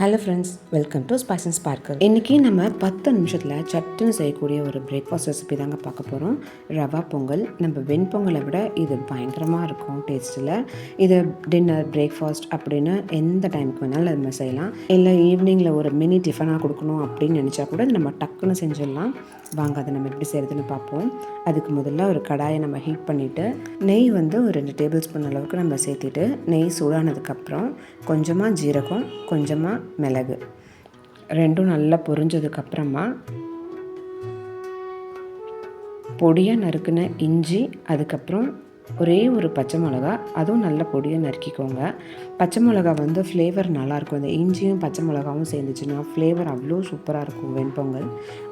Hello friends welcome to spice and sparkler இன்றைக்கி நம்ம பத்து நிமிஷத்தில் சட்டுன்னு செய்யக்கூடிய ஒரு பிரேக்ஃபாஸ்ட் ரெசிபி தாங்க பார்க்க போகிறோம் ரவா பொங்கல் நம்ம வெண்பொங்கலை விட இது பயங்கரமாக இருக்கும் டேஸ்ட்டில் இது டின்னர் பிரேக்ஃபாஸ்ட் அப்படின்னு எந்த டைமுக்கு வேணாலும் நம்ம செய்யலாம். இல்லை ஈவினிங்கில் ஒரு மினி டிஃபனாக கொடுக்கணும் அப்படின்னு நினச்சா கூட நம்ம டக்குன்னு செஞ்சிடலாம். வாங்க அதை நம்ம எப்படி செய்கிறதுன்னு பார்ப்போம். அதுக்கு முதல்ல ஒரு கடாயை நம்ம ஹீட் பண்ணிவிட்டு நெய் வந்து ஒரு ரெண்டு டேபிள் ஸ்பூன் அளவுக்கு நம்ம சேர்த்திட்டு நெய் சூடானதுக்கப்புறம் கொஞ்சமாக ஜீரகம் கொஞ்சமாக மிளகு. ரெண்டும் நல்லா பொரிஞ்சதுக்கப்புறமா பொடியாக நறுக்குன இஞ்சி அதுக்கப்புறம் ஒரே ஒரு பச்சை மிளகா அதுவும் நல்ல பொடியாக நறுக்கிக்கோங்க. பச்சை மிளகா வந்து ஃப்ளேவர் நல்லாயிருக்கும் இந்த இஞ்சியும் பச்சை மிளகாவும் சேர்ந்துச்சுன்னா ஃப்ளேவர் அவ்வளோ சூப்பராக இருக்கும் வெண்பொங்கல்.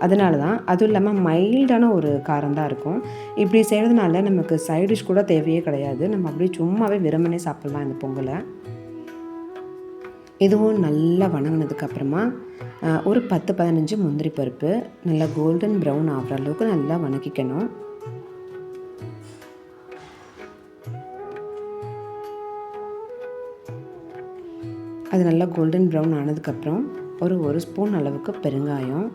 அதனால தான் அதுவும் இல்லாமல் மைல்டான ஒரு காரம் தான் இருக்கும். இப்படி செய்கிறதுனால நமக்கு சைட் டிஷ் கூட தேவையே கிடையாது. நம்ம அப்படியே சும்மாவே விரும்பனே சாப்பிட்லாம் இந்த பொங்கலை. இதுவும் நல்லா வணங்கினதுக்கப்புறமா ஒரு பத்து பதினஞ்சு முந்திரி பருப்பு நல்லா கோல்டன் ப்ரௌன் ஆகிற அளவுக்கு நல்லா வணக்கிக்கணும். அது நல்லா கோல்டன் ப்ரௌன் ஆனதுக்கப்புறம் ஒரு ஒரு ஸ்பூன் அளவுக்கு பெருங்காயம்.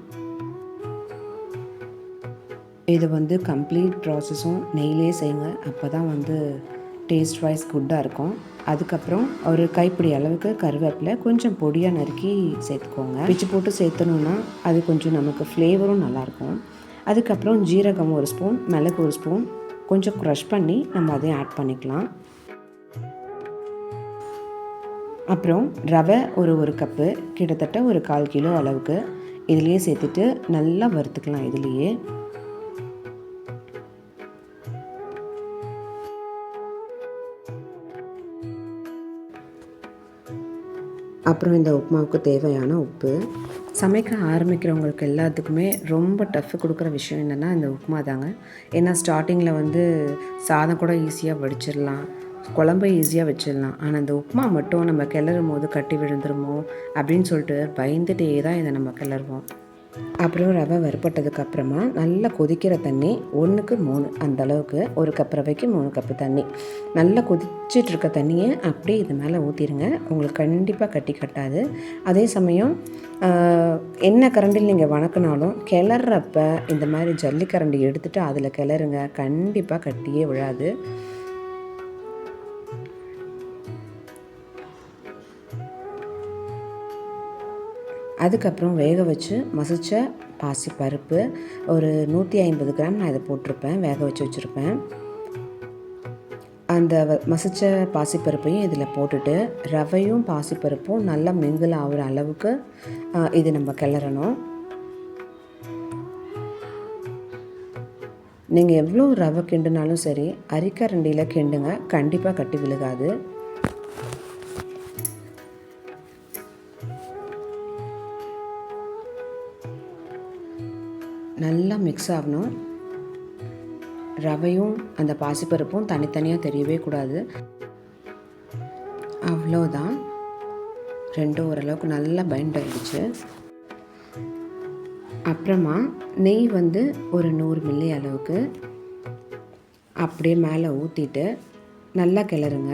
இது வந்து கம்ப்ளீட் ப்ராசஸும் நெய்லே செய்யுங்க. அப்போ தான் வந்து டேஸ்ட் வைஸ் குட்டாக இருக்கும். அதுக்கப்புறம் ஒரு கைப்பிடி அளவுக்கு கருவேப்பிலை கொஞ்சம் பொடியாக நறுக்கி சேர்த்துக்கோங்க. பிச்சு போட்டு சேர்த்தணுன்னா அது கொஞ்சம் நமக்கு ஃப்ளேவரும் நல்லாயிருக்கும் அதுக்கப்புறம் ஜீரகம் ஒரு ஸ்பூன் மிளகு ஒரு ஸ்பூன் கொஞ்சம் க்ரஷ் பண்ணி நம்ம அதையும் ஆட் பண்ணிக்கலாம். அப்புறம் ரவை ஒரு ஒரு கப்பு கிட்டத்தட்ட ஒரு கால் கிலோ அளவுக்கு. இதுலேயே சேர்த்துட்டு நல்லா வறுத்துக்கலாம் இதுலேயே. அப்புறம் இந்த உப்புமாவுக்கு தேவையான உப்பு. சமைக்க ஆரம்பிக்கிறவங்களுக்கு எல்லாத்துக்குமே ரொம்ப டஃப் கொடுக்குற விஷயம் என்னென்னா இந்த உப்புமா தாங்க. ஏன்னா ஸ்டார்டிங்கில் வந்து சாதம் கூட ஈஸியாக வடிச்சிடலாம். குழம்பை ஈஸியாக வச்சிடலாம். ஆனால் இந்த உப்புமா மட்டும் நம்ம கிளறும் போது கட்டி விழுந்துருமோ அப்படின்னு சொல்லிட்டு பயந்துட்டே தான் இதை நம்ம கிளறுவோம். அப்புறம் ரவை வறுப்பட்டதுக்கு அப்புறமா நல்லா கொதிக்கிற தண்ணி ஒன்றுக்கு மூணு. அந்த அளவுக்கு ஒரு கப் ரவைக்கு மூணு கப்பு தண்ணி. நல்லா கொதிச்சிட்டு இருக்க தண்ணியை அப்படியே இது மேலே ஊற்றிடுங்க உங்களுக்கு கண்டிப்பாக கட்டி கட்டாது. அதே சமயம் என்ன கரண்டில் நீங்கள் வணக்கினாலும் கிளறப்ப இந்த மாதிரி ஜல்லிக்கரண்டி எடுத்துகிட்டு அதில் கிளறுங்க. கண்டிப்பாக கட்டியே விழாது. அதுக்கப்புறம் வேக வச்சு மசித்த பாசி பருப்பு ஒரு நூற்றி ஐம்பது கிராம் நான் இதை போட்டிருப்பேன் வேக வச்சு வச்சுருப்பேன். அந்த மசித்த பாசிப்பருப்பையும் இதில் போட்டுட்டு ரவையும் பாசிப்பருப்பும் நல்லா மிங்கில் ஆகிற அளவுக்கு இது நம்ம கிளறணும். நீங்கள் எவ்வளோ ரவை கிண்டுனாலும் சரி அரிக்கரண்டியில் கிண்டுங்க கண்டிப்பாக கட்டி விழுகாது. நல்லா மிக்ஸ் ஆகணும். ரவையும் அந்த பாசிப்பருப்பும் தனித்தனியாக தெரியவே கூடாது. அவ்வளோதான் ரெண்டும் ஓரளவுக்கு நல்லா பைண்ட் ஆகிடுச்சு அப்புறமா நெய் வந்து ஒரு நூறு மில்லி அளவுக்கு. அப்படியே மேலே ஊற்றிட்டு நல்லா கிளறுங்க.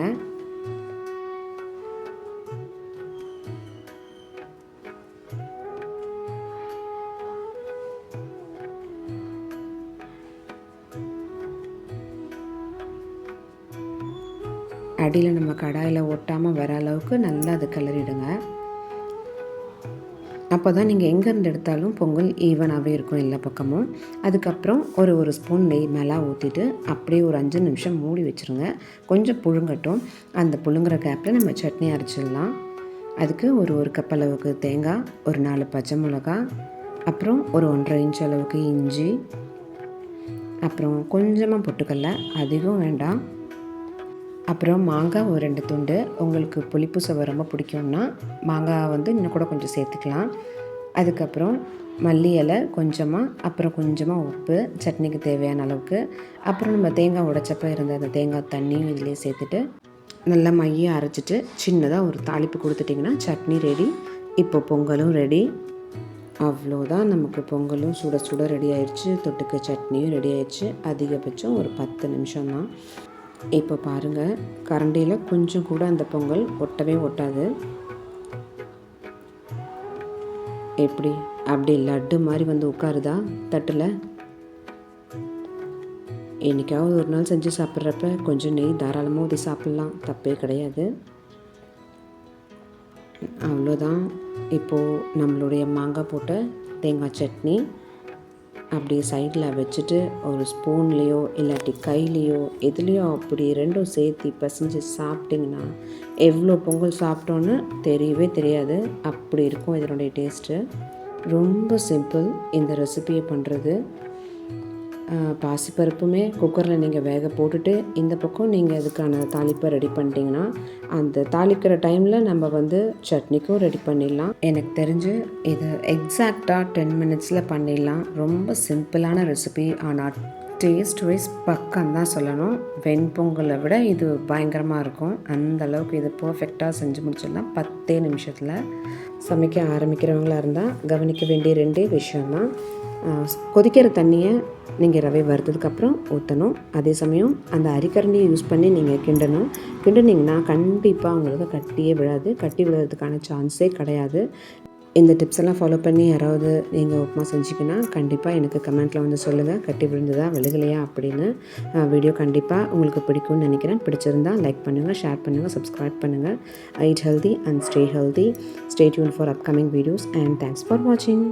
அடியில் நம்ம கடாயில் ஒட்டாமல் வர அளவுக்கு நல்லா அது கிளறிடுங்க. அப்போ தான் நீங்கள் எங்கேருந்து எடுத்தாலும் பொங்கல் ஈவனாகவே இருக்கும் எல்லா பக்கமும். அதுக்கப்புறம் ஒரு ஒரு ஸ்பூன் நெய் மேலே ஊற்றிட்டு அப்படியே ஒரு அஞ்சு நிமிஷம் மூடி வச்சுருங்க. கொஞ்சம் புழுங்கட்டும். அந்த புழுங்குற கேப்பில் நம்ம சட்னி அரைச்சிடலாம். அதுக்கு ஒரு ஒரு கப் அளவுக்கு தேங்காய் ஒரு நாலு பச்சை மிளகா அப்புறம் ஒரு ஒன்றரை இன்ச் அளவுக்கு இஞ்சி அப்புறம் கொஞ்சமாக பொட்டுக்கடல அதிகம் வேண்டாம். அப்புறம் மாங்காய் ஒரு ரெண்டு துண்டு. உங்களுக்கு புளிப்பு சுவை ரொம்ப பிடிக்கும்னா மாங்காய் வந்து இன்னும் கூட கொஞ்சம் சேர்த்துக்கலாம். அதுக்கப்புறம் மல்லி இலை கொஞ்சமாக அப்புறம் கொஞ்சமாக உப்பு சட்னிக்கு தேவையான அளவுக்கு. அப்புறம் நம்ம தேங்காய் உடைச்சப்ப இருந்த அந்த தேங்காய் தண்ணியும் இதிலே சேர்த்துட்டு நல்லா மையம் அரைச்சிட்டு சின்னதாக ஒரு தாளிப்பு கொடுத்துட்டிங்கன்னா சட்னி ரெடி இப்போ பொங்கலும் ரெடி அவ்வளோதான் நமக்கு பொங்கலும் சுட சுட ரெடி ஆயிடுச்சு தொட்டுக்க சட்னியும் ரெடி ஆயிடுச்சு அதிகபட்சம் ஒரு பத்து நிமிஷம் தான் இப்போ பாருங்கள் கரண்டியில் கொஞ்சம் கூட அந்த பொங்கல் ஒட்டவே ஒட்டாது. எப்படி? அப்படி லட்டு மாதிரி வந்து உட்காருதா? தட்டில்? என்றைக்காவது ஒரு நாள் செஞ்சு சாப்பிட்றப்ப கொஞ்சம் நெய் தாராளமாக ஊற்றி சாப்பிட்லாம். தப்பே கிடையாது. அவ்வளோதான் இப்போது நம்மளுடைய மாங்காய் போட்ட தேங்காய் சட்னி அப்படியே சைடில் வச்சுட்டு ஒரு ஸ்பூன்லேயோ இல்லாட்டி கையிலையோ எதுலேயோ அப்படி ரெண்டும் சேர்த்து பசைஞ்சு சாப்பிட்டிங்கன்னா எவ்வளோ பொங்கல் சாப்பிட்டோன்னு தெரியவே தெரியாது. அப்படி இருக்கும் இதனுடைய டேஸ்ட்டு ரொம்ப சிம்பிள் இந்த ரெசிபியை பண்ணுறது பாசிப்பருப்புமே குக்கரில் நீங்கள் வேக போட்டுட்டு இந்த பக்கம் நீங்கள் அதுக்கான தாளிப்பை ரெடி பண்ணிட்டீங்கன்னா அந்த தாளிக்கிற டைமில் நம்ம வந்து சட்னிக்கும் ரெடி பண்ணிடலாம். எனக்கு தெரிஞ்சு இது எக்ஸாக்டாக டென் மினிட்ஸில் பண்ணிடலாம். ரொம்ப சிம்பிளான ரெசிபி ஆனால் டேஸ்ட் வைஸ் பக்கம் தான் சொல்லணும். வெண்பொங்கலை விட இது பயங்கரமாக இருக்கும். அந்த அளவுக்கு இது பர்ஃபெக்டாக செஞ்சு முடிச்சிடலாம். பத்தே நிமிஷத்தில் சமைக்க ஆரம்பிக்கிறவங்களாக இருந்தால் கவனிக்க வேண்டிய ரெண்டே விஷயம்தான். கொதிக்கிற தண்ணியை நீங்கள் ரவை வறுத்ததுக்கப்புறம் ஊற்றணும் அதே சமயம் அந்த அரிக்கரண்டியை யூஸ் பண்ணி நீங்கள் கிண்டணும். கிண்டுனீங்கன்னா கண்டிப்பாக உங்களுக்கு கட்டியே விழாது. கட்டி விழுறதுக்கான சான்ஸே கிடையாது. இந்த டிப்ஸ் எல்லாம் ஃபாலோ பண்ணி யாராவது நீங்கள் உப்புமா செஞ்சிங்கன்னா கண்டிப்பாக எனக்கு கமெண்ட்டில் வந்து சொல்லுங்கள் கட்டி விழுந்ததா விழுகலையா அப்படின்னு வீடியோ கண்டிப்பாக உங்களுக்கு பிடிக்கும்னு நினைக்கிறேன். பிடிச்சிருந்தா லைக் பண்ணுங்கள் ஷேர் பண்ணுங்கள் சப்ஸ்கிரைப் பண்ணுங்கள் eat healthy and stay healthy stay tuned for upcoming videos and thanks for வாட்சிங்